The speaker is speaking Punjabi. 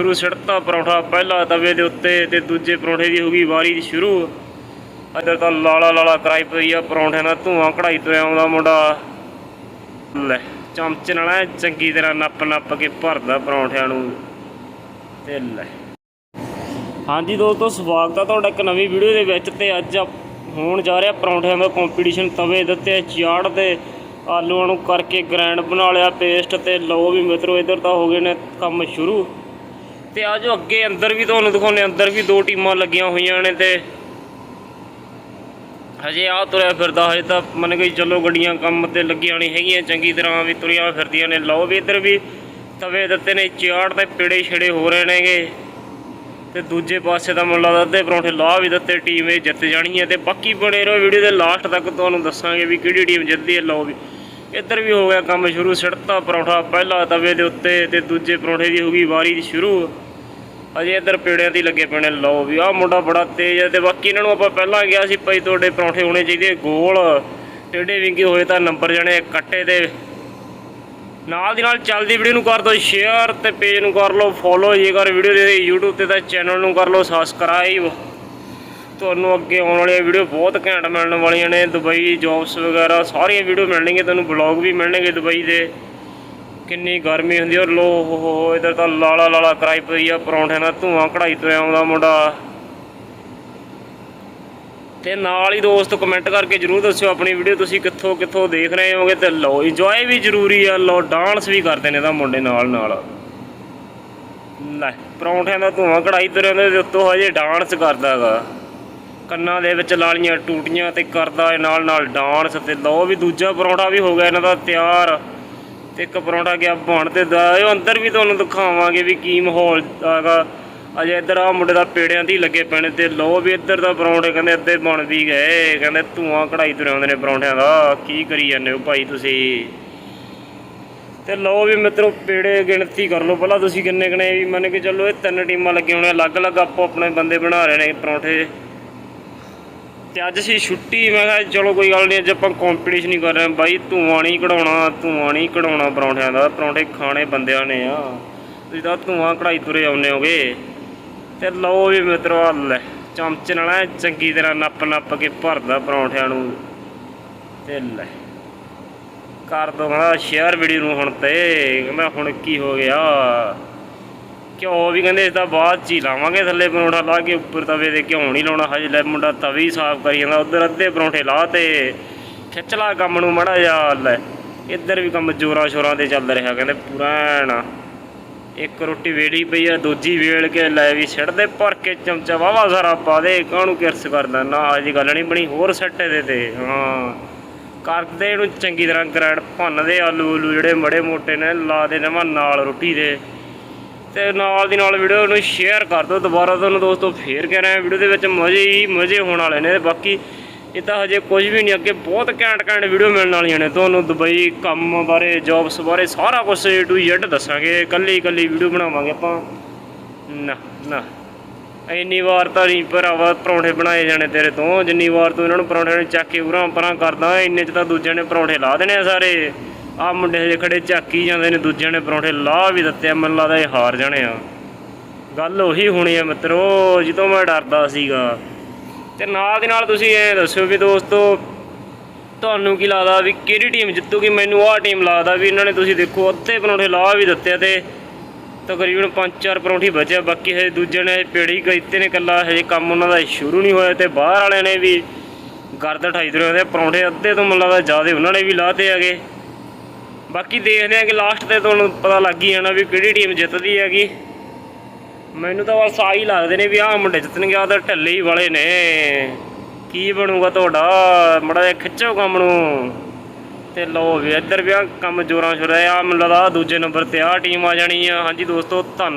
ਸ਼ੁਰੂ ਛੜਤਾ ਪਰੌਂਠਾ, ਪਹਿਲਾ ਤਵੇ ਦੇ ਉੱਤੇ ਤੇ ਦੂਜੇ ਪਰੌਂਠੇ ਦੀ ਹੋ ਗਈ ਵਾਰੀ ਸ਼ੁਰੂ। ਇੱਧਰ ਤਾਂ ਲਾਲਾ ਲਾਲਾ ਕਰਾਈ ਪਈ ਆ ਪਰੌਂਠਿਆਂ ਨਾਲ, ਧੂਆਂ ਕਢਾਈ ਤੋਂ ਆਉਂਦਾ ਮੁੰਡਾ। ਲੈ, ਚਮਚ ਨਾਲ ਚੰਗੀ ਤਰ੍ਹਾਂ ਨੱਪ ਨੱਪ ਕੇ ਭਰਦਾ ਪਰੌਂਠਿਆਂ ਨੂੰ। ਤੇ ਲੈ। ਹਾਂਜੀ ਦੋਸਤੋ, ਸਵਾਗਤ ਆ ਤੁਹਾਡਾ ਇੱਕ ਨਵੀਂ ਵੀਡੀਓ ਦੇ ਵਿੱਚ ਤੇ ਅੱਜ ਆਪ- ਹੋਣ ਜਾ ਰਿਹਾ ਪਰੌਂਠਿਆਂ ਦਾ ਕੰਪੀਟੀਸ਼ਨ ਤਵੇ ਦਿੱਤੇ ਚਾੜ ਤੇ ਆਲੂਆਂ ਨੂੰ ਕਰਕੇ ਗ੍ਰਾਈਂਡ ਬਣਾ ਲਿਆ ਪੇਸਟ ਤੇ ਲਓ ਵੀ ਮਿੱਤਰੋ, ਇੱਧਰ ਤਾਂ ਹੋ ਗਏ ਨੇ ਕੰਮ ਸ਼ੁਰੂ। ਤੇ ਆਜੋ ਅੱਗੇ, ਅੰਦਰ ਵੀ ਤੁਹਾਨੂੰ ਦਿਖਾਉਂਦੇ ਅੰਦਰ ਵੀ ਦੋ ਟੀਮਾਂ ਲੱਗੀਆਂ ਹੋਈਆਂ ਨੇ ਤੇ ਹਜੇ ਆ ਤੁਰਿਆ ਫਿਰਦਾ, ਹਜੇ ਤਾਂ ਮੰਨ ਗਈ ਚਲੋ ਗੱਡੀਆਂ ਕੰਮ ਤੇ ਲੱਗੀਆਂ ਨਹੀਂ ਹੈਗੀਆਂ, ਚੰਗੀ ਤਰ੍ਹਾਂ ਵੀ ਤੁਰਿਆ ਫਿਰਦੀਆਂ ਨੇ। ਲਓ ਵੀ ਇੱਧਰ ਵੀ ਤਵੇ ਦਿੱਤੇ ਨੇ ਚਾੜ ਤੇ ਪੇੜੇ ਛੇੜੇ ਹੋ ਰਹੇ ਨੇਗੇ। ਤੇ ਦੂਜੇ ਪਾਸੇ ਦਾ ਮੁੱਲਾ ਦਾ ਅੱਧੇ ਪਰੌਂਠੇ ਲਾਹ ਵੀ ਦਿੱਤੇ, ਟੀਮ ਇਹ ਜਿੱਤ ਜਾਣੀ ਹੈ ਤੇ ਬਾਕੀ ਬਣੇ ਰਹੋ ਵੀਡੀਓ ਦੇ ਲਾਸਟ ਤੱਕ ਤੁਹਾਨੂੰ ਦੱਸਾਂਗੇ ਵੀ ਕਿਹੜੀ ਟੀਮ ਜਿੱਤਦੀ ਹੈ। ਲਓ ਵੀ ਇੱਧਰ ਵੀ ਹੋ ਗਿਆ ਕੰਮ ਸ਼ੁਰੂ ਸਿੜਤਾ ਪਰੌਂਠਾ ਪਹਿਲਾ ਤਵੇ ਦੇ ਉੱਤੇ ਤੇ ਦੂਜੇ ਪਰੌਂਠੇ ਦੀ ਹੋ ਗਈ ਵਾਰੀ ਸ਼ੁਰੂ। ਅਜੇ ਇੱਧਰ ਪੇੜਿਆਂ ਦੀ ਲੱਗੇ ਪਏ ਨੇ, ਲਓ ਵੀ ਆਹ ਮੁੰਡਾ ਬੜਾ ਤੇਜ਼ ਹੈ ਤੇ ਬਾਕੀ ਇਹਨਾਂ ਨੂੰ ਆਪਾਂ ਪਹਿਲਾਂ ਗਿਆ ਸੀ ਭਾਈ ਤੁਹਾਡੇ ਪਰੌਂਠੇ ਹੋਣੇ ਚਾਹੀਦੇ ਗੋਲ, ਟੇਢੇ ਵਿੰਗੇ ਹੋਏ ਤਾਂ ਨੰਬਰ ਜਾਣੇ ਕੱਟੇ ਤੇ। ਨਾਲ ਦੀ ਨਾਲ ਚੱਲਦੀ ਵੀਡੀਓ ਨੂੰ ਕਰ ਦਿਓ ਸ਼ੇਅਰ ਤੇ ਪੇਜ ਨੂੰ ਕਰ ਲਓ ਫੋਲੋ ਜੇਕਰ ਵੀਡੀਓ ਦੇ YouTube ਤੇ ਤਾਂ ਚੈਨਲ ਨੂੰ ਕਰ ਲਓ ਸਬਸਕ੍ਰਾਈਬ ਤੁਹਾਨੂੰ ਅੱਗੇ ਆਉਣ ਵਾਲੀਆਂ ਵੀਡੀਓ ਬਹੁਤ ਘੈਂਟ ਮਿਲਣ ਵਾਲੀਆਂ ਨੇ ਦੁਬਈ ਜੌਬਸ ਵਗੈਰਾ ਸਾਰੀਆਂ ਵੀਡੀਓ ਮਿਲਣਗੀਆਂ, ਤੁਹਾਨੂੰ ਬਲੌਗ ਵੀ ਮਿਲਣਗੇ ਦੁਬਈ ਦੇ। ਕਿੰਨੀ ਗਰਮੀ ਹੁੰਦੀ ਔਰ ਲੋ ਹੋ ਹੋ ਇਧਰ ਤਾਂ ਲਾਲਾ ਲਾਲਾ ਕਰਾਈ ਪਈ ਆ, ਪਰੌਂਠਿਆਂ ਦਾ ਧੂਆਂ ਕਢਾਈ ਤੋਂ ਆਉਂਦਾ ਮੁੰਡਾ। ਤੇ ਨਾਲ ਹੀ ਦੋਸਤ ਕਮੈਂਟ ਕਰਕੇ ਜਰੂਰ ਦੱਸਿਓ ਆਪਣੀ ਵੀਡੀਓ ਤੁਸੀਂ ਕਿੱਥੋਂ ਕਿੱਥੋਂ ਦੇਖ ਰਹੇ ਹੋਗੇ ਤੇ ਲਓ ਇੰਜੋਏ ਵੀ ਜ਼ਰੂਰੀ ਆ, ਲਓ ਡਾਂਸ ਵੀ ਕਰਦੇ ਨੇ ਤਾਂ ਮੁੰਡੇ ਨਾਲ ਨਾਲ। ਲੈ, ਪਰੌਂਠਿਆਂ ਦਾ ਧੂਆਂ ਕਢਾਈ ਤੋਂ ਆਉਂਦਾ ਉੱਤੋਂ ਹਜੇ ਡਾਂਸ ਕਰਦਾਗਾ ਕੰਨਾਂ ਦੇ ਵਿੱਚ ਲਾਲੀਆਂ ਟੂਟੀਆਂ ਤੇ ਕਰਦਾ ਇਹ ਨਾਲ ਨਾਲ ਡਾਂਸ ਤੇ ਲਓ ਵੀ ਦੂਜਾ ਪਰੌਂਠਾ ਵੀ ਹੋ ਗਿਆ ਇਹਨਾਂ ਦਾ ਤਿਆਰ। ਤੇ ਇੱਕ ਪਰੌਂਠਾ ਗਿਆ ਬਣ ਤੇ ਦਾ ਅੰਦਰ ਵੀ ਤੁਹਾਨੂੰ ਦਿਖਾਵਾਂਗੇ ਵੀ ਕੀ ਮਾਹੌਲ ਹੈਗਾ। ਅਜੇ ਇੱਧਰ ਆ ਮੁੰਡੇ ਦਾ ਪੇੜਿਆਂ ਦੀ ਲੱਗੇ ਪੈਣੇ ਤੇ ਲੋ ਵੀ ਇੱਧਰ ਦਾ ਪਰੌਂਠੇ ਕਹਿੰਦੇ ਅੱਧੇ ਬਣ ਵੀ ਗਏ, ਕਹਿੰਦੇ ਧੂਆਂ ਕਢਾਈ ਤੁਰੇ ਆਉਂਦੇ ਨੇ ਪਰੌਂਠਿਆਂ ਦਾ, ਕੀ ਕਰੀ ਜਾਂਦੇ ਹੋ ਭਾਈ ਤੁਸੀਂ? ਤੇ ਲਓ ਵੀ ਮਿੱਤਰੋ ਪੇੜੇ ਗਿਣਤੀ ਕਰ ਲਓ, ਪਹਿਲਾਂ ਤੁਸੀਂ ਕਿੰਨੇ ਕਿੰਨੇ ਵੀ ਮੰਨ ਕੇ ਚੱਲੋ ਇਹ ਤਿੰਨ ਟੀਮਾਂ ਲੱਗੀਆਂ ਹੋਣੀਆਂ ਅਲੱਗ-ਅਲੱਗ ਆਪੋ ਆਪਣੇ ਬੰਦੇ ਬਣਾ ਰਹੇ ਨੇ ਪਰੌਂਠੇ। ਤੇ ਅੱਜ ਸੀ ਛੁੱਟੀ, ਮੈਂ ਕਿਹਾ ਚਲੋ ਕੋਈ ਗੱਲ ਨਹੀਂ, ਅੱਜ ਆਪਾਂ ਕੰਪੀਟੀਸ਼ਨ ਹੀ ਕਰ ਰਹੇ ਹਾਂ। ਬਾਈ, ਧੂਆਂ ਨਹੀਂ ਕਢਾਉਣਾ, ਧੂਆਂ ਨਹੀਂ ਕਢਾਉਣਾ ਪਰੌਂਠਿਆਂ ਦਾ। ਪਰੌਂਠੇ ਖਾਣੇ ਬੰਦਿਆਂ ਨੇ ਆ। ਤੁਸੀਂ ਤਾਂ ਧੂਆਂ ਕਢਾਈ ਤੁਰੇ ਆਉਂਦੇ ਹੋਗੇ। ਤੇ ਲਓ ਵੀ ਮਿੱਤਰੋ, ਆਹ ਲੈ, ਚਮਚ ਨਾਲ ਚੰਗੀ ਤਰ੍ਹਾਂ ਨੱਪ ਨੱਪ ਕੇ ਭਰਦਾ ਪਰੌਂਠਿਆਂ ਨੂੰ। ਤੇ ਲੈ, ਕਰ ਦੋ ਕਹਿੰਦਾ ਸ਼ੇਅਰ ਵੀਡੀਓ ਨੂੰ ਹੁਣ ਤੇ। ਕਹਿੰਦਾ ਹੁਣ ਕੀ ਹੋ ਗਿਆ? ਘਿਓ ਵੀ ਕਹਿੰਦੇ ਇਸ ਦਾ ਬਾਅਦ ਚ ਹੀ ਲਾਵਾਂਗੇ, ਥੱਲੇ ਪਰੌਂਠਾ ਲਾ ਕੇ ਉੱਪਰ ਤਵੇ ਦੇ ਘਿਓ ਨਹੀਂ ਲਾਉਣਾ। ਹਜੇ ਲੈ ਮੁੰਡਾ ਤਵੀ ਸਾਫ਼ ਕਰੀ ਜਾਂਦਾ, ਉਧਰ ਅੱਧੇ ਪਰੌਂਠੇ ਲਾ ਤੇ ਖਿੱਚ ਲਾ ਕੰਮ ਨੂੰ ਮੜਾ ਜਾ ਲੈ। ਇੱਧਰ ਵੀ ਕੰਮ ਜੋਰਾਂ ਸ਼ੋਰਾਂ ਤੇ ਚੱਲ ਰਿਹਾ, ਕਹਿੰਦੇ ਪੂਰਾ ਇੱਕ ਰੋਟੀ ਵੇੜੀ ਪਈ ਆ, ਦੂਜੀ ਵੇਲ ਕੇ ਲੈ ਵੀ ਛੱਡਦੇ, ਭਰ ਕੇ ਚਮਚਾ ਵਾਵਾ ਸਾਰਾ ਪਾ ਦੇ, ਕਾਹਨੂੰ ਕਿਰਸ ਕਰਦਾ ਨਾ ਅਜੀ ਗੱਲ ਨਹੀਂ ਬਣੀ, ਹੋਰ ਸੱਟ ਦੇ ਤੇ। ਹਾਂ। ਕਰਦੇ ਇਹਨੂੰ ਚੰਗੀ ਤਰ੍ਹਾਂ ਗ੍ਰੈਂਡ ਭੰਨਦੇ ਆਲੂ ਆਲੂ ਜਿਹੜੇ ਮੜੇ ਮੋਟੇ ਨੇ, ਲਾ ਦੇ ਨਵਾਂ ਨਾਲ ਰੋਟੀ ਦੇ। ਤੇ ਨਾਲ ਦੀ ਨਾਲ ਵੀਡੀਓ ਨੂੰ ਸ਼ੇਅਰ ਕਰ ਦਿਓ ਦੁਬਾਰਾ ਤੁਹਾਨੂੰ ਦੋਸਤੋ ਫੇਰ ਕਹਿ ਰਹੇ ਰਿਹਾ ਵੀਡੀਓ ਦੇ ਵਿੱਚ ਮਜ਼ੇ ਹੀ ਮਜ਼ੇ ਹੋਣ ਵਾਲੇ ਨੇ ਬਾਕੀ ਇਹ ਤਾਂ ਹਜੇ ਕੁਝ ਵੀ ਨਹੀਂ, ਅੱਗੇ ਬਹੁਤ ਘੈਂਟ ਘੈਂਟ ਵੀਡੀਓ ਮਿਲਣ ਵਾਲੀਆਂ ਨੇ ਤੁਹਾਨੂੰ ਦੁਬਈ ਕੰਮ ਬਾਰੇ ਜੌਬਸ ਬਾਰੇ ਸਾਰਾ ਕੁਝ ਏ ਟੂ Z ਦੱਸਾਂਗੇ, ਇਕੱਲੀ ਇਕੱਲੀ ਵੀਡੀਓ ਬਣਾਵਾਂਗੇ ਆਪਾਂ। ਨਾ ਨਾ। ਇੰਨੀ ਵਾਰ ਤਾਂ ਨਹੀਂ ਭਰਾਵਾ, ਪਰੌਂਠੇ ਬਣਾਏ ਜਾਣੇ ਤੇਰੇ ਤੋਂ, ਜਿੰਨੀ ਵਾਰ ਤੂੰ ਇਹਨਾਂ ਨੂੰ ਪਰੌਂਠੇ ਨੂੰ ਚੱਕ ਕੇ ਉਰਾਂ ਪਰਾਂ ਕਰਦਾ, ਇੰਨੇ ਚ ਤਾਂ ਦੂਜਿਆਂ ਨੇ ਪਰੌਂਠੇ ਲਾ ਦੇਣੇ ਆ ਸਾਰੇ। ਆਹ ਮੁੰਡੇ ਹਜੇ ਖੜੇ ਝਾਕੀ ਜਾਂਦੇ ਨੇ, ਦੂਜਿਆਂ ਨੇ ਪਰੌਂਠੇ ਲਾਹ ਵੀ ਦਿੱਤੇ ਮੈਨੂੰ ਲੱਗਦਾ ਇਹ ਹਾਰ ਜਾਣੇ ਆ। ਗੱਲ ਉਹੀ ਹੋਣੀ ਆ ਮਿੱਤਰੋ, ਜਦੋਂ ਮੈਂ ਡਰਦਾ ਸੀਗਾ। ਤੇ ਨਾਲ ਦੀ ਨਾਲ ਤੁਸੀਂ ਇਹ ਦੱਸਿਓ ਵੀ ਦੋਸਤੋ, ਤੁਹਾਨੂੰ ਕੀ ਲੱਗਦਾ ਵੀ ਕਿਹੜੀ ਟੀਮ ਜਿੱਤੂਗੀ? ਮੈਨੂੰ ਆਹ ਟੀਮ ਲੱਗਦਾ ਵੀ ਇਹਨਾਂ ਨੇ ਤੁਸੀਂ ਦੇਖੋ, ਅੱਧੇ ਪਰੌਂਠੇ ਲਾਹ ਵੀ ਦਿੱਤੇ ਆ ਤੇ ਤਕਰੀਬਨ 5-4 ਪਰੌਂਠੀ ਬਚਿਆ ਬਾਕੀ ਹਜੇ ਦੂਜੇ ਨੇ ਪੇੜੀ ਕੀਤੇ ਨੇ ਕੱਲਾ ਹਜੇ ਕੰਮ ਉਹਨਾਂ ਦਾ ਸ਼ੁਰੂ ਨਹੀਂ ਹੋਇਆ ਤੇ ਬਾਹਰ ਵਾਲਿਆਂ ਨੇ ਵੀ ਗਰਦ ਠਾਈ ਤੁਰੇ ਹੁੰਦੇ ਪਰੌਂਠੇ ਅੱਧੇ ਤੋਂ ਮੈਨੂੰ ਲੱਗਦਾ ਜ਼ਿਆਦਾ ਉਹਨਾਂ ਨੇ ਵੀ ਲਾਤੇ ਹੈਗੇ। ਬਾਕੀ ਦੇਖਦੇ ਹਾਂ ਕਿ ਲਾਸਟ ਤੇ ਤੁਹਾਨੂੰ ਪਤਾ ਲੱਗ ਹੀ ਜਾਣਾ ਵੀ ਕਿਹੜੀ ਟੀਮ ਜਿੱਤਦੀ ਹੈਗੀ। ਮੈਨੂੰ ਤਾਂ ਬਸ ਆਹੀ ਲੱਗਦੇ ਨੇ ਵੀ ਆਹ ਮੁੰਡੇ ਜਿੱਤਣਗੇ ਆ ਤਾਂ ਢੱਲੇ ਹੀ ਵਾਲੇ ਨੇ। ਕੀ ਬਣੂਗਾ ਤੁਹਾਡਾ? ਮੜਾ ਜਿਹਾ ਖਿੱਚੋ ਕੰਮ ਨੂੰ। ਤੇ ਲਓ ਵੀ ਇੱਧਰ ਵੀ ਆਹ ਕੰਮ ਜੋਰਾਂ ਸ਼ੁਰੂ ਆ, ਮੈਨੂੰ ਲੱਗਦਾ ਦੂਜੇ ਨੰਬਰ ਤੇ ਆਹ ਟੀਮ ਆ ਜਾਣੀ ਆ। ਹਾਂਜੀ ਦੋਸਤੋ, ਧੰਨਵਾਦ।